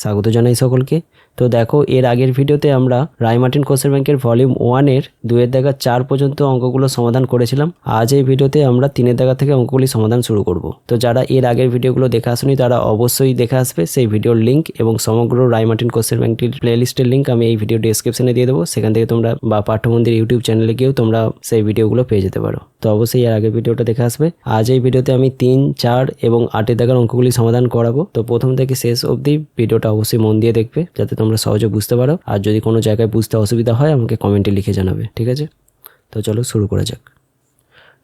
স্বাগত জানাই সকলকে। তো দেখো, এর আগের ভিডিওতে আমরা রায়মার্টিন কোষের ব্যাংকের ভলিউম ওয়ানের দুয়ের দেখা চার পর্যন্ত অঙ্কগুলো সমাধান করেছিলাম। আজ এই ভিডিওতে আমরা তিনের দেখা থেকে অঙ্কগুলি সমাধান শুরু করব। তো যারা এর আগের ভিডিওগুলো দেখে আসুনি, তারা অবশ্যই দেখে আসবে। সেই ভিডিওর লিঙ্ক এবং সমগ্র রায়মার্টিন কোষের ব্যাংকটির প্লেলিস্টের লিঙ্ক আমি এই ভিডিও ডেসক্রিপশনে দিয়ে দেবো। সেখান থেকে তোমরা বা পাঠ্যমন্দির ইউটিউব চ্যানেলে গিয়েও তোমরা সেই ভিডিওগুলো পেয়ে যেতে পারো। তো অবশ্যই এর আগের ভিডিওটা দেখে আসবে। আজ এই ভিডিওতে আমি তিন, চার এবং আটের দেখার অঙ্কগুলি সমাধান করাবো। তো প্রথম থেকে শেষ অবধি ভিডিওটা অবশ্যই মন দিয়ে দেখবে, যাতে তোমরা সহজে বুঝতে পারো। আর যদি কোনো জায়গায় বুঝতে অসুবিধা হয়, আমাকে কমেন্টে লিখে জানাবে, ঠিক আছে? তো চলো শুরু করা যাক।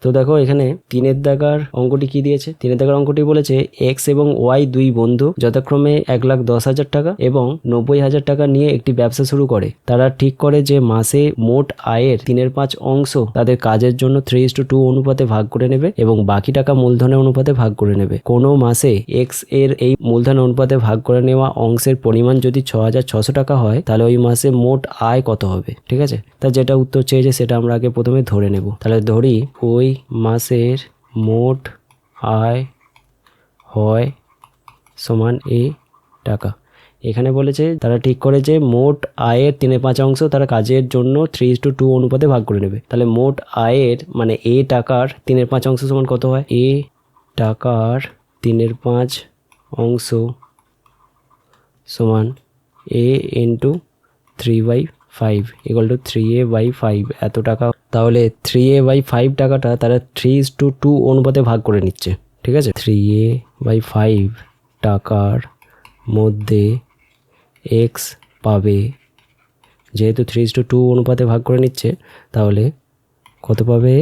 তো দেখো, এখানে তিনের দাগার অঙ্কটি কি দিয়েছে? তিনের দাগার অঙ্কটি বলেছে এক্স এবং ওয়াই দুই বন্ধু যথাক্রমে এক লাখ দশ হাজার টাকা এবং নব্বই হাজার টাকা নিয়ে একটি ব্যবসা শুরু করে। তারা ঠিক করে যে মাসে মোট আয়ের তিনের পাঁচ অংশ তাদের কাজের জন্য থ্রি টু টু অনুপাতে ভাগ করে নেবে এবং বাকি টাকা মূলধনের অনুপাতে ভাগ করে নেবে। কোনো মাসে এক্সের এই মূলধন অনুপাতে ভাগ করে নেওয়া অংশের পরিমাণ যদি ছ হাজার ছশো টাকা হয়, তাহলে ওই মাসে মোট আয় কত হবে? ঠিক আছে? তা যেটা উত্তর চেয়েছে সেটা আমরা আগে প্রথমে ধরে নেব। তাহলে ধরি ওই মাসের মোট আয় হয় সমান এ টাকা। এখানে বলেছে, তারা ঠিক করে যে মোট আয়ের তিনে পাঁচ অংশ তারা কাজের জন্য থ্রি টু টু অনুপাতে ভাগ করে নেবে। তাহলে মোট আয়ের মানে এ টাকার তিনের পাঁচ অংশ সমান কত হয়? এ টাকার তিনের পাঁচ অংশ সমান a into three by five equal to three a by five এত টাকা তাহলে থ্রি এ বাই ফাইভ টাকাটা তারা থ্রি ইস টু টু অনুপাতে ভাগ করে নিচ্ছে, ঠিক আছে? থ্রি এ বাই ফাইভ টাকার মধ্যে এক্স পাবে, যেহেতু থ্রি ইস টু টু অনুপাতে ভাগ করে নিচ্ছে, তাহলে কত পাবে?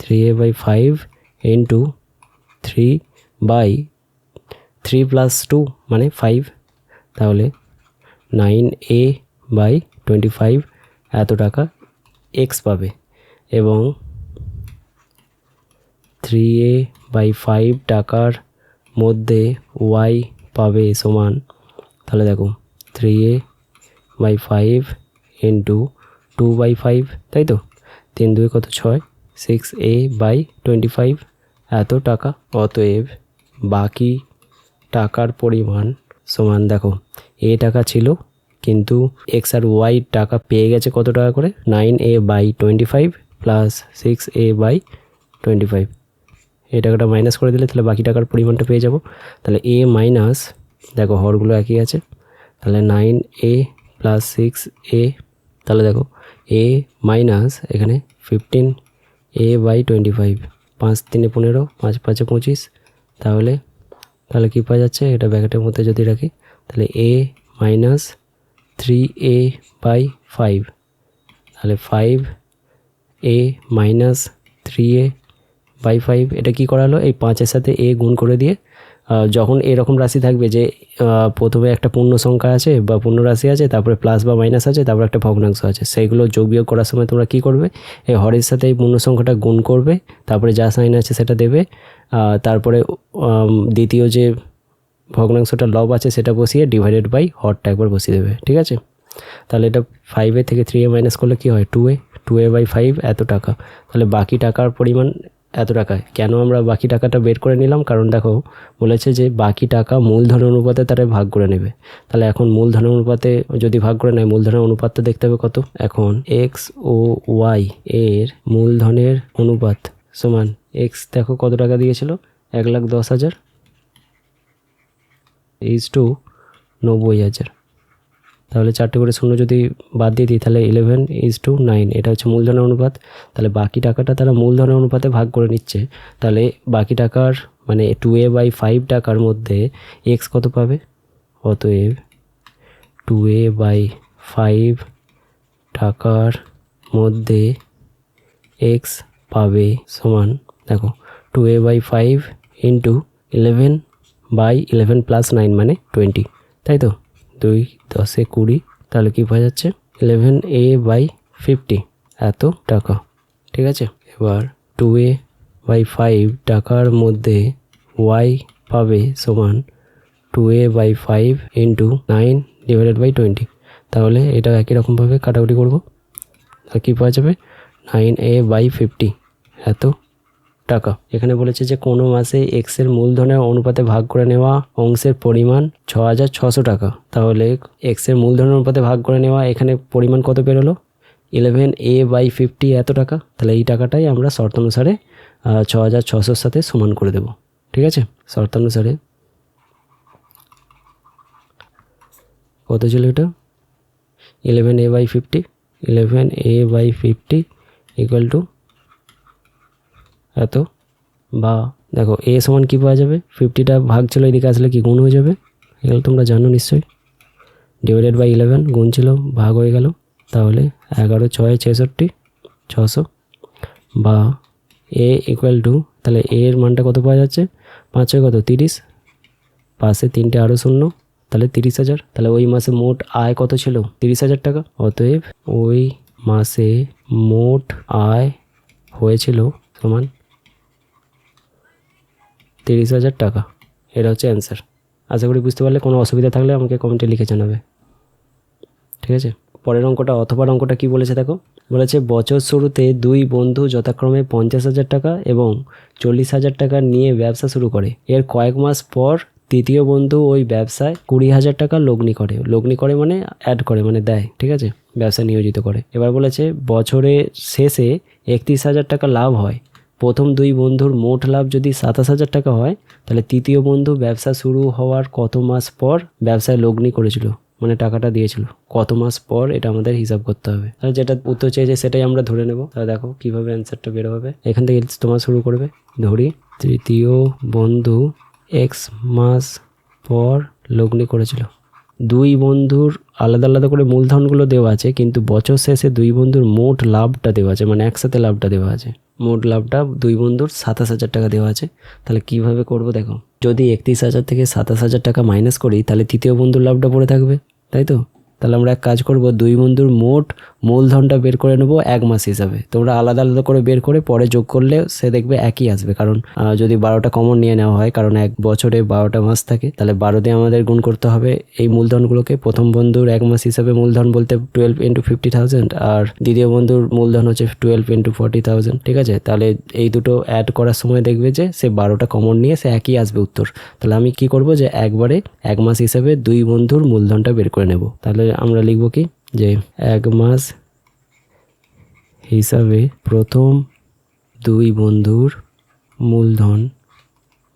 Three a by five into three by three plus two মানে ফাইভ তাহলে nine a by twenty five এত টাকা এক্স পাবে। এবং থ্রি এ বাই ফাইভ টাকার মধ্যে ওয়াই পাবে সমান। তাহলে দেখো three a by five into two by five তাই তো? তিন দুই কত? ছয়। Six a by twenty five এত টাকা। অতএব বাকি টাকার পরিমাণ সমান দেখো এ টাকা ছিল, কিন্তু এক্স আর ওয়াই টাকা পেয়ে গেছে কত টাকা করে? Nine a by twenty five plus six a by twenty five এই টাকাটা মাইনাস করে দিলে তাহলে বাকি টাকার পরিমাণটা পেয়ে যাব। তাহলে এ মাইনাস দেখো হরগুলো একই আছে। তাহলে nine a plus six a তাহলে দেখো এ মাইনাস এখানে fifteen a by twenty five পাঁচ তিনে পনেরো, পাঁচ পাঁচে পঁচিশ। তাহলে তাহলে কী পাওয়া যাচ্ছে? এটা ব্যাকেটের মধ্যে যদি রাখি, তাহলে a minus three a by five তাহলে five a minus three a by five এটা কি করালো? এই পাঁচের সাথে এ গুণ করে দিয়ে যখন এরকম রাশি থাকবে যে প্রথমে একটা পূর্ণ সংখ্যা আছে বা পূর্ণ রাশি আছে, তারপরে প্লাস বা মাইনাস আছে, তারপরে একটা ভগ্নাংশ আছে, সেইগুলো যোগ বিয়োগ করার সময় তোমরা কি করবে? এই হরের সাথে এই পূর্ণ সংখ্যাটা গুণ করবে, তারপরে যা সাইন আছে সেটা দেবে তারপরে দ্বিতীয় যে ভগ্নাংশটা লব আছে সেটা বসিয়ে ডিভাইডেড বাই হরটা একবার বসিয়ে দেবে, ঠিক আছে? তাহলে এটা ফাইভে থেকে থ্রি এ মাইনাস করলে কী হয়? Two a two a by five এত টাকা। তাহলে বাকি টাকার পরিমাণ এত টাকা। কেন আমরা বাকি টাকাটা বের করে নিলাম? কারণ দেখো, বলেছে যে বাকি টাকা মূলধনের অনুপাতে তারা ভাগ করে নেবে। তাহলে এখন মূলধনের অনুপাতে যদি ভাগ করে নেয়, মূলধনের অনুপাতটা দেখতে হবে কত? এখন এক্স ও ওয়াই এর মূলধনের অনুপাত সমান এক্স দেখো কত টাকা দিয়েছিল? এক লাখ দশ হাজার। ইজ টু নব্বই হাজার। তাহলে চারটে করে শূন্য যদি বাদ দিয়ে দিই, তাহলে ইলেভেন ইজ টু নাইন এটা হচ্ছে মূলধনের অনুপাত। তাহলে বাকি টাকাটা তারা মূলধনের অনুপাতে ভাগ করে নিচ্ছে। তাহলে বাকি টাকার মানে টু এ বাই ফাইভ টাকার মধ্যে এক্স কত পাবে? অতএব টু এ বাই ফাইভ টাকার মধ্যে এক্স পাবে সমান, দেখো two a by five into eleven by eleven plus nine মানে টোয়েন্টি তাই তো? দুই, দশে কুড়ি, তাহলে কী পাওয়া যাচ্ছে? ইলেভেন এ বাই ফিফটি এত টাকা। ঠিক আছে? এবার টু এ বাই ফাইভ টাকার মধ্যে ওয়াই পাবে সমান two a by five into nine divided by twenty তাহলে এটা একই রকমভাবে কাটাকুটি করব। আর কী পাওয়া যাবে? নাইন এ বাই ফিফটি এত টাকা। এখানে বলেছে যে কোনো মাসে এক্সের মূলধনের অনুপাতে ভাগ করে নেওয়া অংশের পরিমাণ ছ হাজার ছশো টাকা। তাহলে এক্সের মূলধনের অনুপাতে ভাগ করে নেওয়া এখানে পরিমাণ কত বেরোলো? ইলেভেন এ বাই ফিফটি এত টাকা। তাহলে এই টাকাটাই আমরা শর্তানুসারে ছ হাজার ছশোর সাথে সমান করে দেব। ঠিক আছে? শর্তানুসারে। কত ছিল এটা? Eleven a by fifty eleven a by fifty equal to এত? বা দেখো এ সমান কী পাওয়া যাবে? ফিফটিটা ভাগ ছিল, এদিকে আসলে কি গুণ হয়ে যাবে? এগুলো তোমরা জানো নিশ্চয়ই। ডিভাইডেড বাই ইলেভেন গুণ ছিল, ভাগ হয়ে গেল। তাহলে এগারো, ছয়, ছেষট্টি, ছশো। বা এ ইকুয়াল টু তাহলে এর মানটা কত পাওয়া যাচ্ছে? পাঁচ ছয় কত? তিরিশ। পাশে তিনটে আরও শূন্য, তাহলে তিরিশ হাজার। তাহলে ওই মাসে মোট আয় কত ছিল? তিরিশ হাজার টাকা। অতএব ওই মাসে মোট আয় হয়েছিল সমান তিরিশ হাজার টাকা। এটা হচ্ছে অ্যান্সার আশা করি বুঝতে পারলে, কোনো অসুবিধা থাকলে আমাকে কমেন্টে লিখে জানাবে। ঠিক আছে? পরের অঙ্কটা অথবা অঙ্কটা কি বলেছে দেখো? বলেছে, বছর শুরুতে দুই বন্ধু যথাক্রমে পঞ্চাশ হাজার টাকা এবং চল্লিশ হাজার টাকা নিয়ে ব্যবসা শুরু করে। এর কয়েক মাস পর তৃতীয় বন্ধু ওই ব্যবসায় কুড়ি হাজার টাকা লগ্নি করে। লগ্নি করে মানে অ্যাড করে মানে দেয়। ঠিক আছে? ব্যবসা নিয়োজিত করে। এবার বলেছে, বছরের শেষে একত্রিশ হাজার টাকা লাভ হয়। প্রথম দুই বন্ধুর মোট লাভ যদি সাতাশ হাজার টাকা হয়, তাহলে তৃতীয় বন্ধু ব্যবসা শুরু হওয়ার কত মাস পর ব্যবসায় লগ্নি করেছিল? মানে টাকাটা দিয়েছিল। কত মাস পর এটা আমাদের হিসাব করতে হবে। তাহলে যেটা উত্তর চেয়েছে সেটাই আমরা ধরে নেব। তাহলে দেখো কীভাবে অ্যান্সারটা বের হবে। এখান থেকে তোমার শুরু করবে। ধরি, তৃতীয় বন্ধু এক্স মাস পর লগ্নি করেছিল। দুই বন্ধুর আলাদা আলাদা করে মূলধনগুলো দেওয়া আছে, কিন্তু বছর শেষে দুই বন্ধুর মোট লাভটা দেওয়া আছে মানে একসাথে লাভটা দেওয়া আছে। মোট লাভটা দুই বন্ধুর সাতাশ হাজার টাকা দেওয়া আছে। তাহলে কীভাবে করব দেখো? যদি একত্রিশ হাজার থেকে সাতাশ হাজার টাকা মাইনাস করি, তাহলে তৃতীয় বন্ধুর লাভটা পড়ে থাকবে, তাই তো? তাহলে আমরা এক কাজ করব, দুই বন্ধুর মোট মূলধনটা বের করে নেব এক মাস হিসাবে। তোমরা আলাদা আলাদা করে বের করে পরে যোগ করলে সে দেখবে একই আসবে। কারণ যদি বারোটা কমন নিয়ে নেওয়া হয়, কারণ এক বছরে বারোটা মাস থাকে, তাহলে বারো দিয়ে আমাদের গুণ করতে হবে এই মূলধনগুলোকে। প্রথম বন্ধুর এক মাস হিসাবে মূলধন বলতে টুয়েলভ ইন্টু ফিফটি থাউজেন্ড আর দ্বিতীয় বন্ধুর মূলধন হচ্ছে টুয়েলভ ইন্টু ফর্টি থাউজেন্ড ঠিক আছে? তাহলে এই দুটো অ্যাড করার সময় দেখবে যে সে বারোটা কমন নিয়ে সে একই আসবে উত্তর। তাহলে আমি কি করব যে একবারে এক মাস হিসাবে দুই বন্ধুর মূলধনটা বের করে নেব। তাহলে আমরা লিখব কি? যে এক মাস হিসাবে প্রথম দুই বন্ধুর মূলধন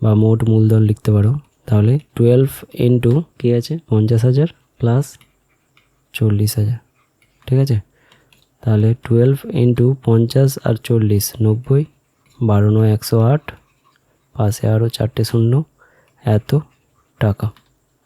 বা মোট মূলধন লিখতে পারো। তাহলে টুয়েলভ ইন্টু কী আছে? পঞ্চাশ হাজার প্লাস চল্লিশ হাজার। ঠিক আছে? তাহলে টুয়েলভ ইন্টু পঞ্চাশ আর চল্লিশ, নব্বই, বারো নয়, একশো আট পাশে আরও চারটে শূন্য, এত টাকা।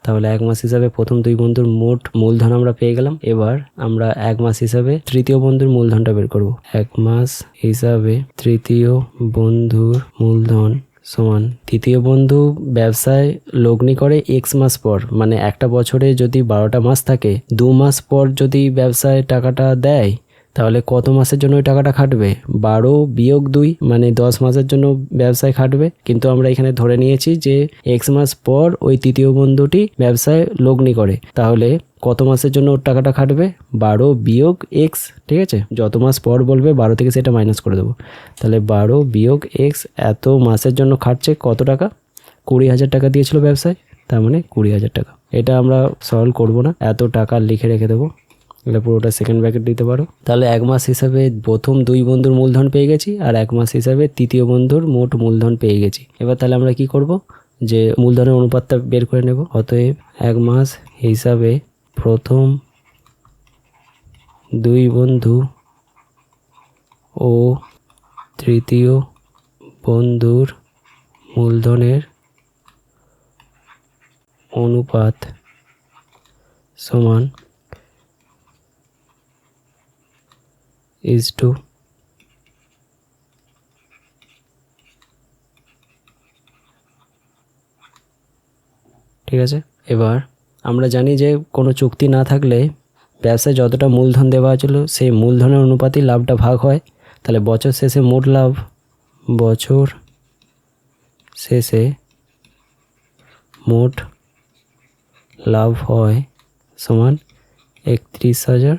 তাহলে এক মাস হিসাবে প্রথম দুই বন্ধুর মোট মূলধন আমরা পেয়ে গেলাম। এবার আমরা এক মাস হিসাবে তৃতীয় বন্ধুর মূলধনটা বের করব। এক মাস হিসাবে তৃতীয় বন্ধুর মূলধন সমান তৃতীয় বন্ধু ব্যবসায় লগ্নি করে এক্স মাস পর মানে একটা বছরে যদি বারোটা মাস থাকে, দু মাস পর যদি ব্যবসায় টাকাটা দেয় তাহলে কত মাসের জন্য ওই টাকাটা খাটবে? বারো বিয়োগ দুই মানে দশ মাসের জন্য ব্যবসায় খাটবে। কিন্তু আমরা এখানে ধরে নিয়েছি যে এক্স মাস পর ওই তৃতীয় বন্ধুটি ব্যবসায় লগ্নি করে। তাহলে কত মাসের জন্য ওর টাকাটা খাটবে? বারো বিয়োগ এক্স ঠিক আছে? যত মাস পর বলবে, বারো থেকে সেটা মাইনাস করে দেবো। তাহলে বারো বিয়োগ এক্স এত মাসের জন্য খাটছে কত টাকা? কুড়ি হাজার টাকা দিয়েছিল ব্যবসায়, তার মানে কুড়ি হাজার টাকা। এটা আমরা সলভ করব না। এত টাকা লিখে রেখে দেবো। এটা পুরোটা সেকেন্ড ব্র্যাকেট দিতে পারো। তাহলে এক মাস হিসাবে প্রথম দুই বন্ধুর মূলধন পেয়ে গেছি, আর এক মাস হিসাবে তৃতীয় বন্ধুর মোট মূলধন পেয়ে গেছি। এবার তাহলে আমরা কি করব? যে মূলধনের অনুপাতটা বের করে নেব। অতএব এক মাস হিসাবে প্রথম দুই বন্ধু ও তৃতীয় বন্ধুর মূলধনের অনুপাত সমান is to ঠিক আছে? এবার আমরা জানি যে কোনো চুক্তি না থাকলে ব্যবসায় যতটা মূলধন দেওয়া ছিল সেই মূলধনের অনুপাতেই লাভটা ভাগ হয়। তাহলে বছর শেষে মোট লাভ, বছর শেষে মোট লাভ হয় সমান একত্রিশ হাজার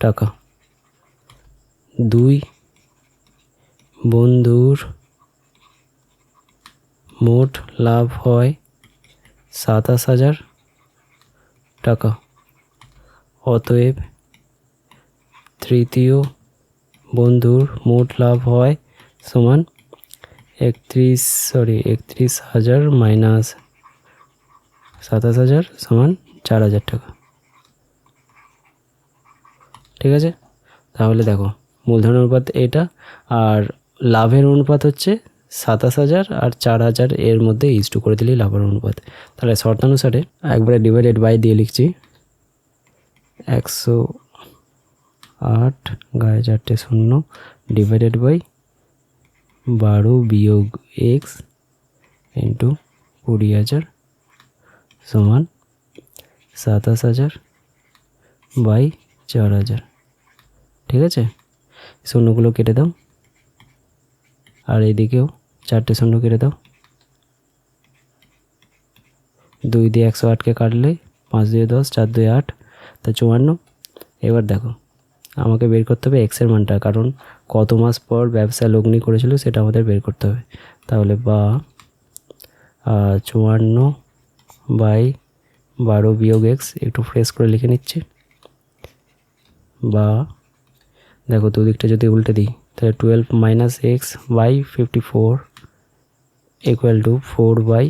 টাকা। দুই বন্ধুর মোট লাভ হয় সাতাশ হাজার টাকা। অতএব তৃতীয় বন্ধুর মোট লাভ হয় সমান একত্রিশ সরি একত্রিশ হাজার মাইনাস সাতাশ হাজার সমান চার হাজার টাকা। ঠিক আছে? তাহলে দেখো মূলধন অনুপাত এটা, আর লাভের অনুপাত হচ্ছে সাতাশ হাজার, আর চার হাজার এর মধ্যে ইজ টু করে দিলেই লাভের অনুপাত। তাহলে শর্তানুসারে একবারে ডিভাইডেড বাই দিয়ে লিখছি, একশো আট গায়ে চারটে শূন্য ডিভাইডেড বাই বারো বিয়োগ এক্স ইন্টু কুড়ি হাজার সমান সাতাশ হাজার বাই চার হাজার। ঠিক আছে? শূন্যগুলো কেটে দাও। আর এইদিকেও চারটে শূন্য কেটে দাও। দুই দিয়ে একশো আটকে কাটলে পাঁচ দিয়ে দশ, চার দুই আট, তা চুয়ান্ন। এবার দেখো, আমাকে বের করতে হবে এক্সের মানটা, কারণ কত মাস পর ব্যবসা লগ্নি করেছিল সেটা আমাদের বের করতে হবে। তাহলে বা চুয়ান্ন বাই বারো বিয়োগ এক্স, একটু ফ্রেশ করে লিখে নিচ্ছি। বা দেখো দুদিকটা যদি উল্টে দিই, তাহলে twelve minus x by fifty four equal to four by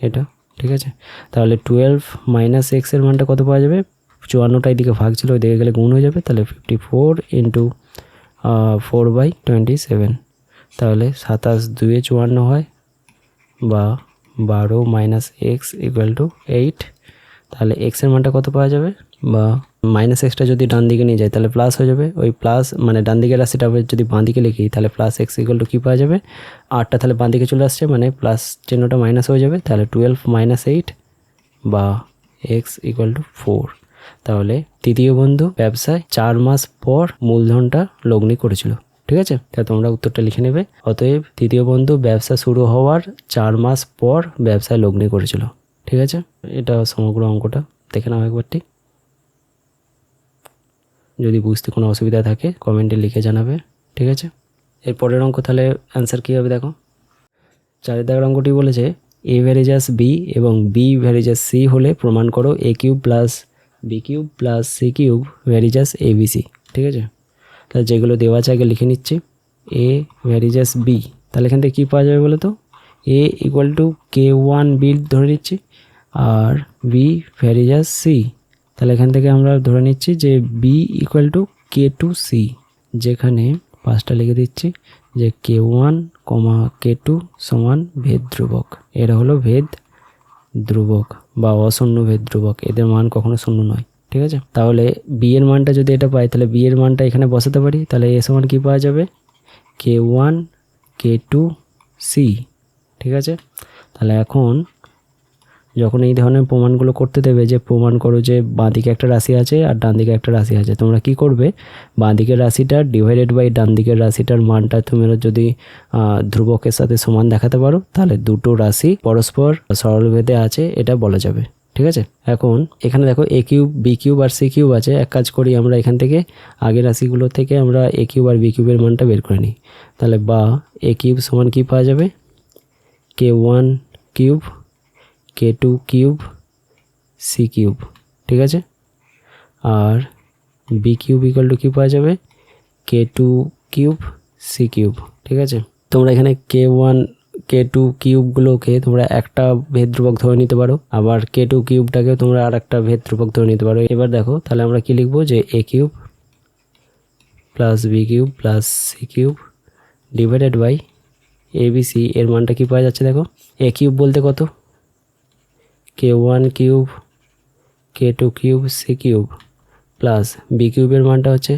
এটা, ঠিক আছে? তাহলে টুয়েলভ মাইনাস এক্সের মানটা কত পাওয়া যাবে? চুয়ান্নটা এদিকে ভাগ ছিল ওই দিকে গেলে গুণ হয়ে যাবে, তাহলে fifty four into four by twenty seven তাহলে সাতাশ দুয়ে চুয়ান্ন হয়, বা বারো minus x equal to eight তাহলে এক্সের মানটা কত পাওয়া যাবে? বা মাইনাস এক্সটা যদি ডান দিকে নিয়ে যায়, তাহলে প্লাস হয়ে যাবে। ওই প্লাস মানে ডান দিকের রাশিটা যদি বাঁ দিকে লিখি, তাহলে প্লাস এক্স ইকুয়াল টু কী পাওয়া যাবে? আটটা তাহলে বাঁ দিকে চলে আসছে মানে প্লাস চিহ্নটা মাইনাস হয়ে যাবে, তাহলে টুয়েলভ মাইনাস এইট বা এক্স ইকুয়াল টু ফোর তাহলে তৃতীয় বন্ধু ব্যবসায় চার মাস পর মূলধনটা লগ্নি করেছিল, ঠিক আছে? তা তোমরা উত্তরটা লিখে নেবে। অতএব তৃতীয় বন্ধু ব্যবসা শুরু হওয়ার চার মাস পর ব্যবসায় লগ্নি করেছিল, ঠিক আছে? এটা সমগ্র অঙ্কটা দেখে নাও একবারটি। যদি বুঝতে কোনো অসুবিধা থাকে কমেন্টে লিখে জানাবে, ঠিক আছে? এর পরের অঙ্ক তাহলে অ্যান্সার কী হবে দেখো? চারের দাগের অঙ্কটি বলেছে এ ভ্যারিজাস বি এবং বি ভ্যারিজাস সি হলে প্রমাণ করো a cube plus b cube plus c cube varies as a b c ঠিক আছে? তাহলে যেগুলো দেওয়া আছে আগে লিখে নিচ্ছি। এ ভ্যারিজাস বি তাহলে এখান থেকে কী পাওয়া যাবে বলো তো? A equal to k one b ধরে নিচ্ছি, আর বি ভ্যারিজাস সি তাহলে এখান থেকে আমরা ধরে নিচ্ছি যে b equal to k two c যেখানে পাঁচটা লিখে দিচ্ছি যে কে ওয়ান কমা কে টু সমান ভেদ ধ্রুবক। এরা হলো ভেদ ধ্রুবক বা অশূন্য ভেদ ধ্রুবক। এদের মান কখনো শূন্য নয়, ঠিক আছে? তাহলে বি এর মানটা যদি এটা পাই, তাহলে বি এর মানটা এখানে বসাতে পারি। তাহলে এ সমান কী পাওয়া যাবে? K one k two c ঠিক আছে? তাহলে এখন যখন এই ধরনের প্রমাণগুলো করতে দেবে যে প্রমাণ করো যে বাঁ দিকে একটা রাশি আছে আর ডান দিকে একটা রাশি আছে, তোমরা কি করবে? বাঁ দিকের রাশিটা ডিভাইডেড বাই ডান দিকের রাশিটার মানটা তোমরা যদি ধ্রুবকের সাথে সমান দেখাতে পারো, তাহলে দুটো রাশি পরস্পর সরলভেদে আছে, এটা বলা যাবে। ঠিক আছে? এখন এখানে দেখো এ কিউব বি কিউব আর সি কিউব আছে। এক কাজ করি আমরা এখান থেকে আগের রাশিগুলো থেকে আমরা এ কিউব আর বি কিউবের মানটা বের করে নিই। তাহলে বা এ কিউব সমান কি পাওয়া যাবে? K one cube k two cube c cube ঠিক আছে? আর বি কিউব ইকাল টু কী পাওয়া যাবে? K two cube c cube ঠিক আছে? তোমরা এখানে কে ওয়ান কে টু কিউবগুলোকে তোমরা একটা ভেদ ধরে নিতে পারো। আবার কে টু কিউবটাকেও তোমরা আর একটা ভেদ ধরে নিতে পারো। এবার দেখো, তাহলে আমরা কি লিখব? যে a cube plus b cube plus c cube divided by a b c এর মানটা কি পাওয়া যাচ্ছে দেখো? এ কিউব বলতে কত? K one cube k two cube c cube plus b কিউবের মানটা হচ্ছে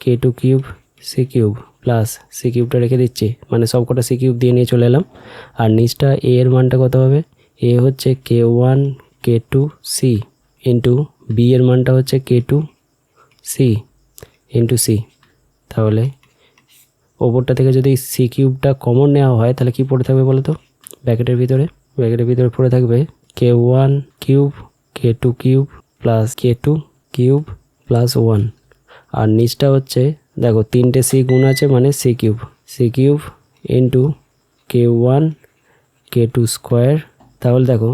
k two cube c cube plus c কিউবটা রেখে দিচ্ছি। মানে সব কটা সি কিউব দিয়ে নিয়ে চলে এলাম। আর নিচটা এ এর মানটা কত হবে? এ হচ্ছে k one k two c into b এর মানটা হচ্ছে k two c into c তাহলে ওপরটা থেকে যদি সি কিউবটা কমন নেওয়া হয়, তাহলে কি পড়ে থাকবে বলো তো ব্যাকেটের ভিতরে ব্যাকেটের ভিতরে পড়ে থাকবে k one cube k two cube plus k two cube plus one আর নিচটা হচ্ছে, দেখো, তিনটে সি গুণ আছে মানে c cube c cube into k one k two square তাহলে দেখো,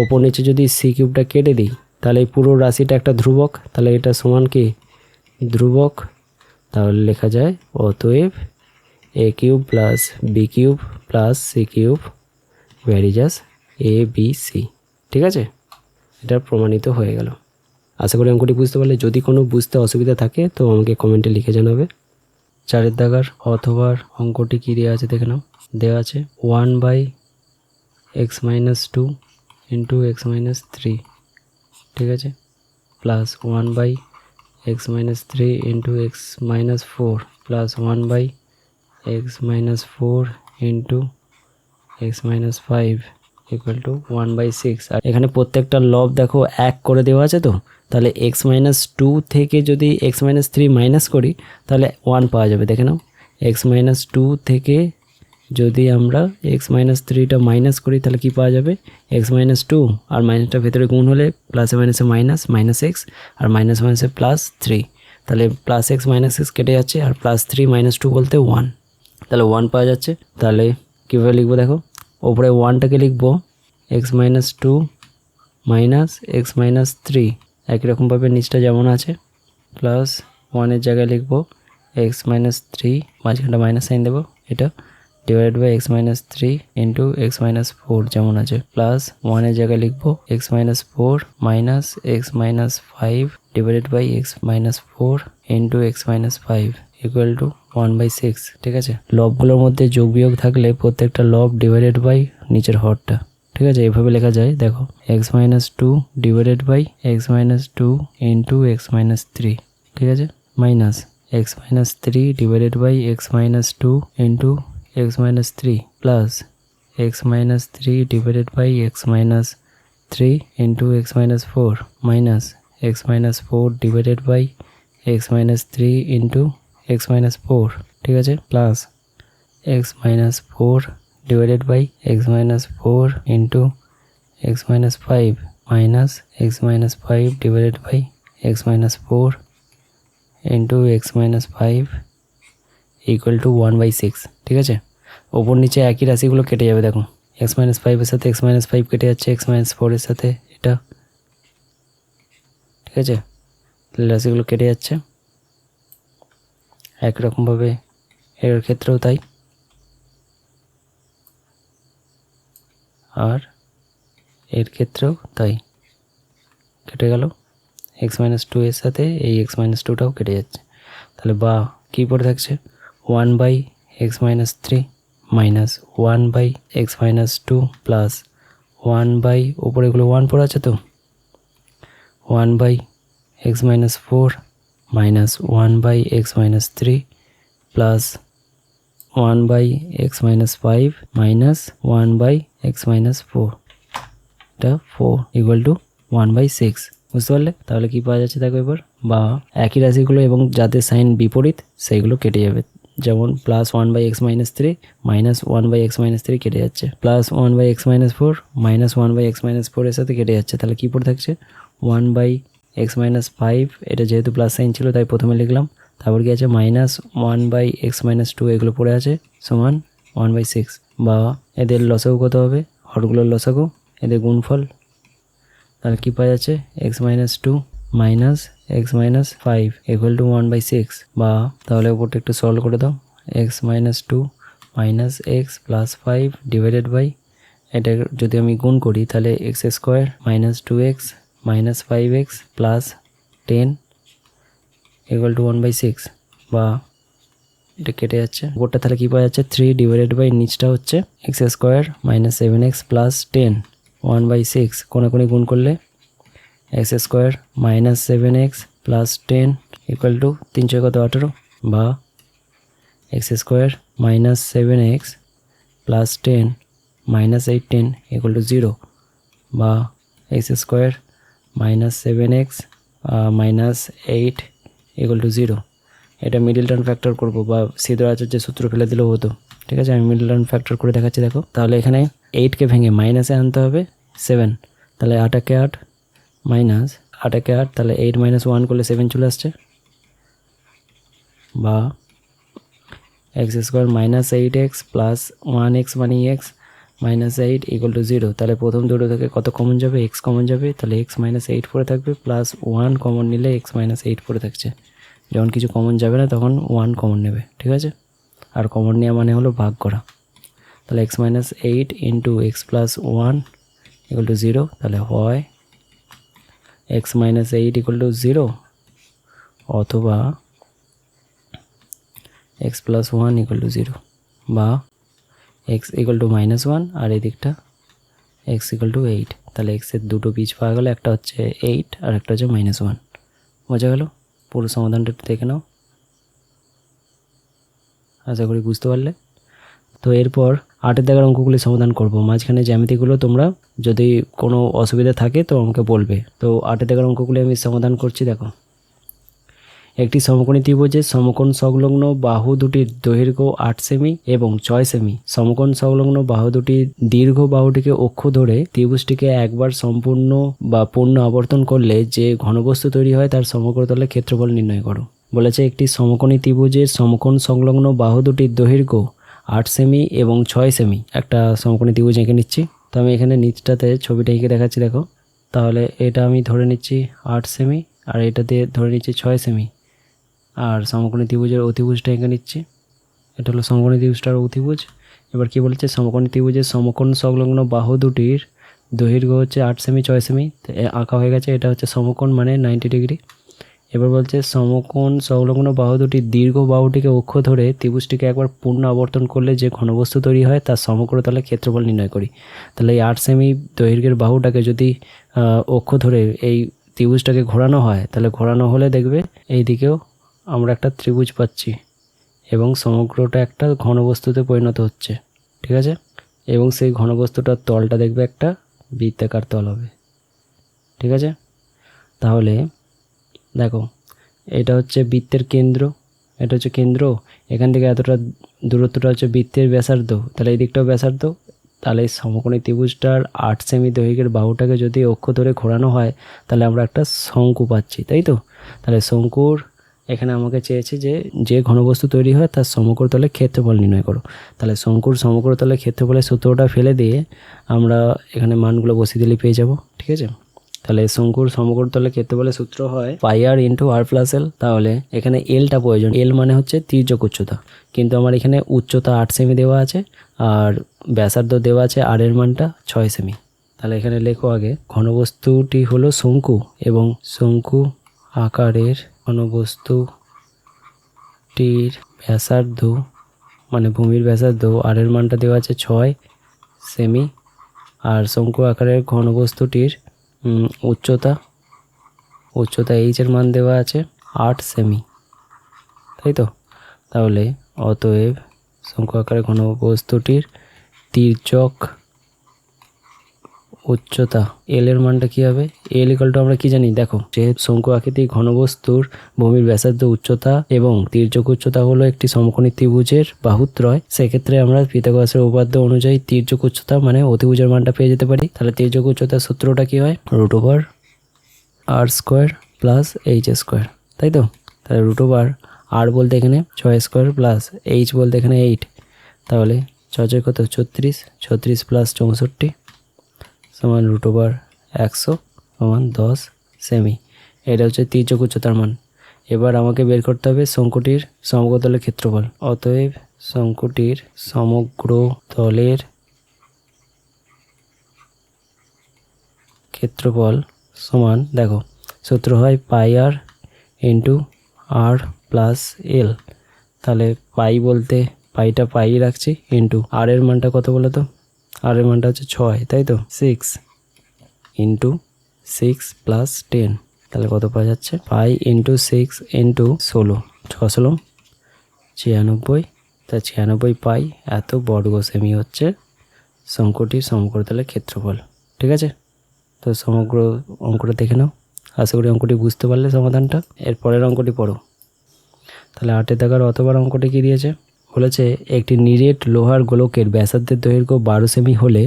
ওপর নিচে যদি সি কিউবটা কেটে দিই, তাহলে এই পুরো রাশিটা একটা ধ্রুবক। তাহলে এটা সমান কি? ধ্রুবক। তাহলে লেখা যায়, অতএব a cube plus b cube plus c cube varies as a b c ঠিক আছে? এটা প্রমাণিত হয়ে গেল। আশা করি অঙ্কটি বুঝতে পারলে। যদি কোনো বুঝতে অসুবিধা থাকে, তো আমাকে কমেন্টে লিখে জানাবে। চারের দাগার অথবা অঙ্কটি কী দেওয়া আছে দেখে নাও। দেওয়া আছে one by x minus two into x minus three ঠিক আছে? Plus one by x minus three into x minus four plus one by x minus four into x minus five equal to one by six আর এখানে প্রত্যেকটা লব দেখো এক করে দেওয়া আছে তো? তাহলে এক্স মাইনাস টু থেকে যদি এক্স মাইনাস থ্রি মাইনাস করি, তাহলে ওয়ান পাওয়া যাবে। দেখে নাও। এক্স মাইনাস টু থেকে যদি আমরা এক্স মাইনাস থ্রিটা মাইনাস করি, তাহলে কি পাওয়া যাবে? এক্স মাইনাস টু আর মাইনাসটা ভেতরে গুণ হলে প্লাসে মাইনাসে মাইনাস মাইনাস এক্স আর মাইনাস মাইনাসে প্লাস থ্রি তাহলে প্লাস এক্স মাইনাস এক্স কেটে যাচ্ছে, আর প্লাস থ্রি মাইনাস টু বলতে ওয়ান তাহলে ওয়ান পাওয়া যাচ্ছে। তাহলে কীভাবে লিখব দেখো? ওপরে ওয়ানটাকে লিখব x minus two minus x minus three একই রকমভাবে নিচটা যেমন আছে প্লাস ওয়ানের জায়গায় লিখব এক্স মাইনাস থ্রি মাঝখানটা মাইনাস সাইন দেবো, এটা divided by x minus three into x minus four যেমন আছে। প্লাস ওয়ানের জায়গায় লিখব x minus four minus x minus five divided by x minus four into x minus five equal to one by six ঠিক আছে লবগুলোর মধ্যে যোগ বিয়োগ থাকলে প্রত্যেকটা লব ডিভাইডেড বাই নিচের হরটা ঠিক আছে এইভাবে লেখা যায় দেখো x minus two divided by x minus two into x minus three ঠিক আছে minus x minus three divided by x minus two into x minus three plus x minus three divided by x minus three into x minus four minus x minus four divided by x minus three into x minus four ঠিক আছে plus x minus four divided by x minus four into x minus five minus x minus five divided by x minus four into x minus five equal to one by six ঠিক আছে ওপর নিচে একই রাশিগুলো কেটে যাবে দেখো x minus ফাইভের সাথে এক্স মাইনাস ফাইভ কেটে যাচ্ছে এক্স মাইনাস ফোরের সাথে এটা ঠিক আছে রাশিগুলো কেটে যাচ্ছে একরকমভাবে এর ক্ষেত্রেও তাই। আর এর ক্ষেত্রেও তাই। কেটে গেল। এক্স মাইনাস টু এর সাথে এই এক্স মাইনাস টুটাও কেটে যাচ্ছে। তাহলে বা কী পড়ে থাকছে? One by x minus three minus one by x minus two plus one by ওপরে এগুলো ওয়ান পড়ে আছে তো? One by x minus four minus one by x minus three plus one by x minus five minus one by x minus four এটা four equal to one by six বুঝতে পারলে? তাহলে কি পাওয়া যাচ্ছে দেখো এবার? বা একই রাশিগুলো এবং যাদের সাইন বিপরীত, সেইগুলো কেটে যাবে। যেমন plus one by x minus three minus one by x minus three কেটে যাচ্ছে। Plus one by x minus four minus one by x minus ফোরের সাথে কেটে যাচ্ছে। তাহলে কী পড়ে থাকছে? One by x minus five এটা যেহেতু প্লাস সাইন ছিল, তাই প্রথমে লিখলাম। তারপর কি আছে? Minus one by x minus two এগুলো পড়ে আছে, সমান ওয়ান বাই সিক্স বা এদের লসাগু কত হবে? হরগুলোর লসাগু, এদের গুণফল। তাহলে কী পাওয়া যাচ্ছে? X minus two minus x minus five equal to one by six বা তাহলে ওপরটা একটু সলভ করে দাও। X minus two minus x plus five divided by এটা যদি আমি গুণ করি, তাহলে x square minus two x minus five x plus ten equal to one by six বা এটা কেটে যাচ্ছে। ওপরটা তাহলে কী পাওয়া যাচ্ছে? থ্রি ডিভাইডেড বাই নিচটা হচ্ছে x square minus seven x plus ten one by six কোনে কোনে গুণ করলে x square minus seven x plus ten equal to তিনশো কত আঠেরো বা x square minus seven x plus ten minus eight ten equal to zero বা x square minus seven x minus eight equal to zero এটা middle term factor করব, বা সিদ্ধ আচার্যের সূত্র ফেলে দিলেও হতো। ঠিক আছে? আমি মিডিল টার্ম ফ্যাক্টর করে দেখাচ্ছি, দেখো। তাহলে এখানে এইটকে ভেঙে মাইনাসে আনতে হবে সেভেন তাহলে আটাকে আট মাইনাস আটাকে আট, তাহলে এইট মাইনাস ওয়ান করলে সেভেন চলে আসছে। বা x square minus eight x plus one x মানে x minus eight equal to zero তাহলে প্রথম দুটো থেকে কত কমন যাবে? এক্স কমন যাবে, তাহলে এক্স মাইনাস এইট পড়ে থাকবে প্লাস ওয়ান কমন নিলে এক্স মাইনাস এইট পড়ে থাকছে। যখন কিছু কমন যাবে না, তখন ওয়ান কমন নেবে, ঠিক আছে? আর কমন নেওয়া মানে হলো ভাগ করা। তাহলে x minus eight into x plus one equal to zero তাহলে হয় x minus eight equal to zero অথবা x plus one equal to zero বা x equal to minus one আর এই দিকটা এক্স ইকুয়াল টু এইট তাহলে এক্সের দুটো বীজ পাওয়া গেলো, একটা হচ্ছে এইট আর একটা হচ্ছে মাইনাস ওয়ান বোঝা গেল? পুরো সমাধানটা একটু দেখে নাও। আশা করি বুঝতে পারলে। তো এরপর আটের দাগের অঙ্কগুলি সমাধান করব। মাঝখানে জ্যামিতিগুলো তোমরা যদি কোনো অসুবিধা থাকে তো আমাকে বলবে। তো আটের দাগের অঙ্কগুলি আমি সমাধান করছি, দেখো। একটি সমকোণী ত্রিভুজের সমকোণ সংলগ্ন বাহু দুটির দৈর্ঘ্য আট সেমি এবং ছয় সেমি। সমকোণ সংলগ্ন বাহু দুটির দীর্ঘ বাহুটিকে অক্ষ ধরে ত্রিভুজটিকে একবার সম্পূর্ণ বা পূর্ণ আবর্তন করলে যে ঘনবস্তু তৈরি হয় তার সমগ্রতলের ক্ষেত্রফল নির্ণয় করো। বলেছে একটি সমকোণী ত্রিভুজের সমকোণ সংলগ্ন বাহু দুটির দৈর্ঘ্য আট সেমি এবং ছয় সেমি। একটা সমকোণী ত্রিভুজ এঁকে নিচ্ছি। তো আমি এখানে নিচটাতে ছবিটা এঁকে দেখাচ্ছি, দেখো। তাহলে এটা আমি ধরে নিচ্ছি আট সেমি আর এটা দিয়ে ধরে নিচ্ছি ছয় সেমি। আর সমকোণী ত্রিভুজের অতিভুজটা এঁকে নিচ্ছি। এটা হলো সমকোণী ত্রিভুজটার অতিভুজ। এবার কি বলছে? সমকোণী ত্রিভুজের সমকোণ সংলগ্ন বাহু দুটির দৈর্ঘ্য হচ্ছে আট সেমি, ছয় সেমি। আঁকা হয়ে গেছে। এটা হচ্ছে সমকোণ মানে নাইনটি ডিগ্রি এবার বলছে সমকোণ সংলগ্ন বাহু দুটি দীর্ঘ বাহুটিকে অক্ষ ধরে ত্রিভুজটিকে একবার পূর্ণ আবর্তন করলে যে ঘনবস্তু তৈরি হয় তার সমগ্রতলে ক্ষেত্রফল নির্ণয় করি। তাহলে এই আট সেমি দৈর্ঘ্যের বাহুটাকে যদি অক্ষ ধরে এই ত্রিভুজটাকে ঘোরানো হয়, তাহলে ঘোরানো হলে দেখবে এই দিকেও আমরা একটা ত্রিভুজ পাচ্ছি এবং সমগ্রটা একটা ঘনবস্তুতে পরিণত হচ্ছে, ঠিক আছে? এবং সেই ঘনবস্তুটার তলটা দেখবে একটা বৃত্তাকার তল হবে, ঠিক আছে? তাহলে দেখো, এটা হচ্ছে বৃত্তের কেন্দ্র, এটা হচ্ছে কেন্দ্র, এখান থেকে এতটা দূরত্বটা হচ্ছে বৃত্তের ব্যাসার্ধ, তাহলে এই দিকটাও ব্যাসার্ধ, তাহলে এই সমকোণী ত্রিভুজটার আট সেমি দৈর্ঘ্যের বাহুটাকে যদি অক্ষ ধরে ঘোরানো হয়, তাহলে আমরা একটা শঙ্কু পাচ্ছি, তাই তো? তাহলে শঙ্কুর এখানে আমাকে চেয়েছে যে যে ঘনবস্তু তৈরি হয় তার সমগ্র তলে ক্ষেত্রফল নির্ণয় করো। তাহলে শঙ্কুর সমগ্র তলে ক্ষেত্রফলের সূত্রটা ফেলে দিয়ে আমরা এখানে মানগুলো বসিয়ে দিলে পেয়ে যাব, ঠিক আছে? তাহলে শঙ্কুর সমগ্র তলে ক্ষেত্রফলের সূত্র হয় পাই আর ইন্টু আর প্লাস এল। তাহলে এখানে এলটা প্রয়োজন। এল মানে হচ্ছে তির্যক উচ্চতা। কিন্তু আমার এখানে উচ্চতা আট সেমি দেওয়া আছে আর ব্যাসার্ধ দেওয়া আছে আর এর মানটা ছয় সেমি। তাহলে এখানে লেখো আগে, ঘনবস্তুটি হলো শঙ্কু এবং শঙ্কু আকারের ঘনবস্তুটির ব্যাসার্ধ মানে ভূমির ব্যাসার্ধ আর এর মানটা দেওয়া আছে ছয় সেমি আর শঙ্কু আকারের ঘনবস্তুটির উচ্চতা উচ্চতা এইচ এর মান দেওয়া আছে আট সেমি তাই তো? তাহলে অতএব শঙ্কু আকারের ঘনবস্তুটির তির্যক উচ্চতা। এল এর মানটা কি হবে? এল ইকাল টু আমরা কি জানি? দেখো, যেহেতু শঙ্কু আকৃতির ঘনবস্তুর ভূমির ব্যাসার্ধ উচ্চতা এবং তীর্যক উচ্চতা হলো একটি সমকোণী ত্রিভুজের বাহুত্রয়, সেক্ষেত্রে আমরা পিথাগোরাসের উপাদ্য অনুযায়ী তীর্যক উচ্চতা মানে অতিভুজের মানটা পেয়ে যেতে পারি। তাহলে তির্যক উচ্চতার সূত্রটা কি হয়? Root over r square plus h square তাই তো? তাহলে রুট ওভার আর বলতে এখানে ছয় স্কোয়ার প্লাস এইচ বলতে এখানে এইট তাহলে ছয় ছয় কত? ছত্রিশ ছত্রিশ প্লাস চৌষট্টি। সমান রুট ওভার একশো সমান দশ সেমি এটা হচ্ছে তির্যক উচ্চতার মান। এবার আমাকে বের করতে হবে শঙ্কুটির সমগ্রতলের ক্ষেত্রফল। অতএব শঙ্কুটির সমগ্র তলের ক্ষেত্রফল সমান, দেখো, সূত্র হয় পাই আর ইন্টু আর প্লাস এল তাহলে পাই বলতে পাইটা পাই রাখছি ইন্টু আর এর মানটা কত বলো তো আর এর মানটা হচ্ছে ছয়, তাই তো? Six into six plus ten তাহলে কত পাওয়া যাচ্ছে? পাই ইন্টু সিক্স ইন্টু ষোলো। ছ ষোলো? ছিয়ানব্বই? তা ছিয়ানব্বই পাই, এত বর্গ সেমি হচ্ছে শঙ্কুটির সমগ্রতলের ক্ষেত্রফল, ঠিক আছে? তো সমগ্র অঙ্কটা দেখে নাও। আশা করি অঙ্কটি বুঝতে পারলে সমাধানটা। এর পরের অঙ্কটি পড়ো। তাহলে আটের দেখার অতবার অঙ্কটি কী দিয়েছে? বলেছে একটি নিরেট লোহার গোলকের ব্যাসার্ধের দৈর্ঘ্য বারো সেমি হলে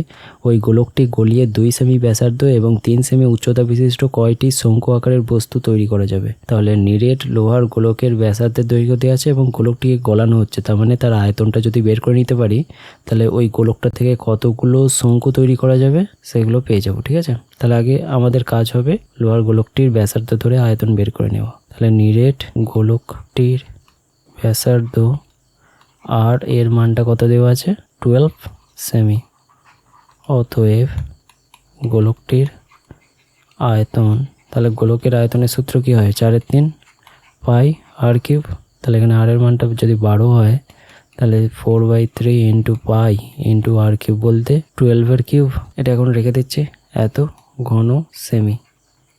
ওই গোলকটি গলিয়ে দুই সেমি ব্যাসার্ধ এবং তিন সেমি উচ্চতা বিশিষ্ট কয়টি শঙ্কু আকারের বস্তু তৈরি করা যাবে। তাহলে নিরেট লোহার গোলকের ব্যাসার্ধের দৈর্ঘ্য দেওয়া আছে এবং গোলকটিকে গলানো হচ্ছে। তার মানে তার আয়তনটা যদি বের করে নিতে পারি, তাহলে ওই গোলকটা থেকে কতগুলো শঙ্কু তৈরি করা যাবে সেগুলো পেয়ে যাব, ঠিক আছে? তাহলে আগে আমাদের কাজ হবে লোহার গোলকটির ব্যাসার্ধ ধরে আয়তন বের করে নেওয়া। তাহলে নিরেট গোলকটির ব্যাসার্ধ আর এর মানটা কত দেওয়া আছে? টুয়েলভ সেমি অতএব গোলকটির আয়তন। তাহলে গোলকের আয়তনের সূত্র কি হয়? চারের তিন পাই আর কিউব। তাহলে এখানে আরের মানটা যদি বারো হয়, তাহলে four by three into pi into r cube বলতে টুয়েলভের কিউব। এটা এখন রেখে দিচ্ছে। এত ঘন সেমি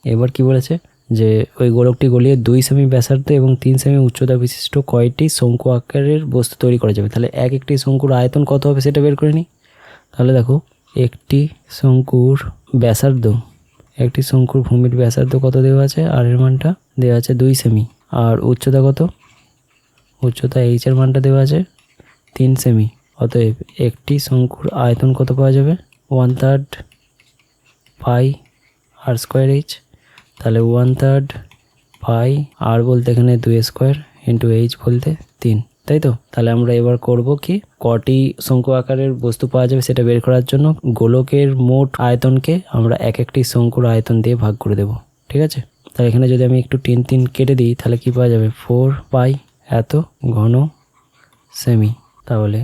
এবার কি বলেছে? যে ওই গোলকটি গলিয়ে দুই সেমি ব্যাসার্ধ এবং তিন সেমি উচ্চতা বিশিষ্ট কয়টি শঙ্কু আকারের বস্তু তৈরি করা যাবে? তাহলে এক একটি শঙ্কুর আয়তন কত হবে সেটা বের করে নিই তাহলে দেখো, একটি শঙ্কুর ব্যাসার্ধ, একটি শঙ্কুর ভূমির ব্যাসার্ধ কত দেওয়া আছে? আর এর মানটা দেওয়া আছে দুই সেমি। আর উচ্চতা কত? উচ্চতা এইচ এর মানটা দেওয়া আছে তিন সেমি। অতএব একটি শঙ্কুর আয়তন কত পাওয়া যাবে? One third pi r square h তাহলে ওয়ান থার্ড পাই আর বলতে এখানে দুই স্কোয়ার ইন্টু এইচ বলতে তিন, তাই তো? তাহলে আমরা এবার করব কি? কটি শঙ্কু আকারের বস্তু পাওয়া যাবে সেটা বের করার জন্য গোলকের মোট আয়তনকে আমরা এক একটি শঙ্কুর আয়তন দিয়ে ভাগ করে দেব, ঠিক আছে? তাহলে এখানে যদি আমি একটু তিন তিন কেটে দিই, তাহলে কি পাওয়া যাবে? ফোর পাই এত ঘন সেমি তাহলে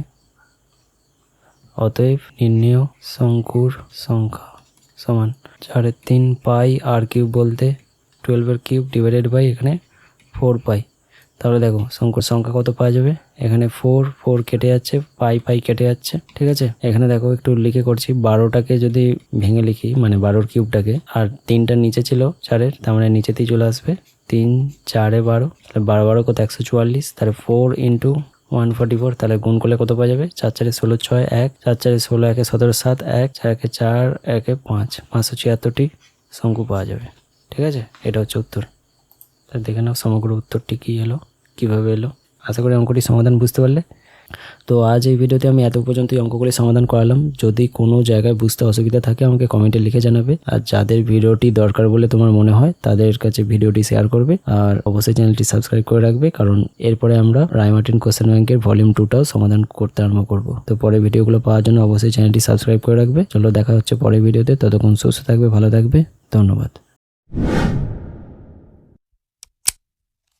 অতএব নির্ণেয় শঙ্কুর সংখ্যা সমান চারের তিন পাই আর কিউব বলতে টুয়েলভের কিউব ডিভাইডেড বাই এখানে ফোর পাই। তাহলে দেখো শঙ্কুর সংখ্যা কত পাওয়া যাবে? এখানে ফোর ফোর কেটে যাচ্ছে, পাই পাই কেটে যাচ্ছে, ঠিক আছে? এখানে দেখো একটু লিখে করছি, বারোটাকে যদি ভেঙে লিখি মানে বারোর কিউবটাকে, আর তিনটা নিচে ছিল চারের, তার মানে নিচেতেই চলে আসবে। তিন, চারে বারো, তাহলে বারো বারো কত? একশো চুয়াল্লিশ, তাহলে four into one forty four তাহলে গুণ করলে কত পাওয়া যাবে? চার চারে ষোলো ছয় এক, চার চারে ষোলো একে সতেরো সাত এক, চার একে চার একে পাঁচ, পাঁচশো ছিয়াত্তরটি শঙ্কু পাওয়া যাবে। ঠিক আছে? এটা হচ্ছে উত্তর। তাহলে দেখে নাও সমগ্র উত্তরটি কী এলো, কীভাবে এলো। আশা করি অঙ্কটি সমাধান বুঝতে পারলে। তো আজ এই ভিডিওতে আমি এত পর্যন্ত এই অঙ্কগুলি সমাধান করালাম। যদি কোনো জায়গায় বুঝতে অসুবিধা থাকে, আমাকে কমেন্টে লিখে জানাবে। আর যাদের ভিডিওটি দরকার বলে তোমার মনে হয়, তাদের কাছে ভিডিওটি শেয়ার করবে। আর অবশ্যই চ্যানেলটি সাবস্ক্রাইব করে রাখবে, কারণ এরপরে আমরা রায়মার্টিন কোশ্চেন ব্যাংকের ভলিউম টুটাও সমাধান করতে আরম্ভ করব। তো পরে ভিডিওগুলো পাওয়ার জন্য অবশ্যই চ্যানেলটি সাবস্ক্রাইব করে রাখবে। চলো দেখা হচ্ছে পরের ভিডিওতে। ততক্ষণ সুস্থ থাকবে, ভালো থাকবে। ধন্যবাদ।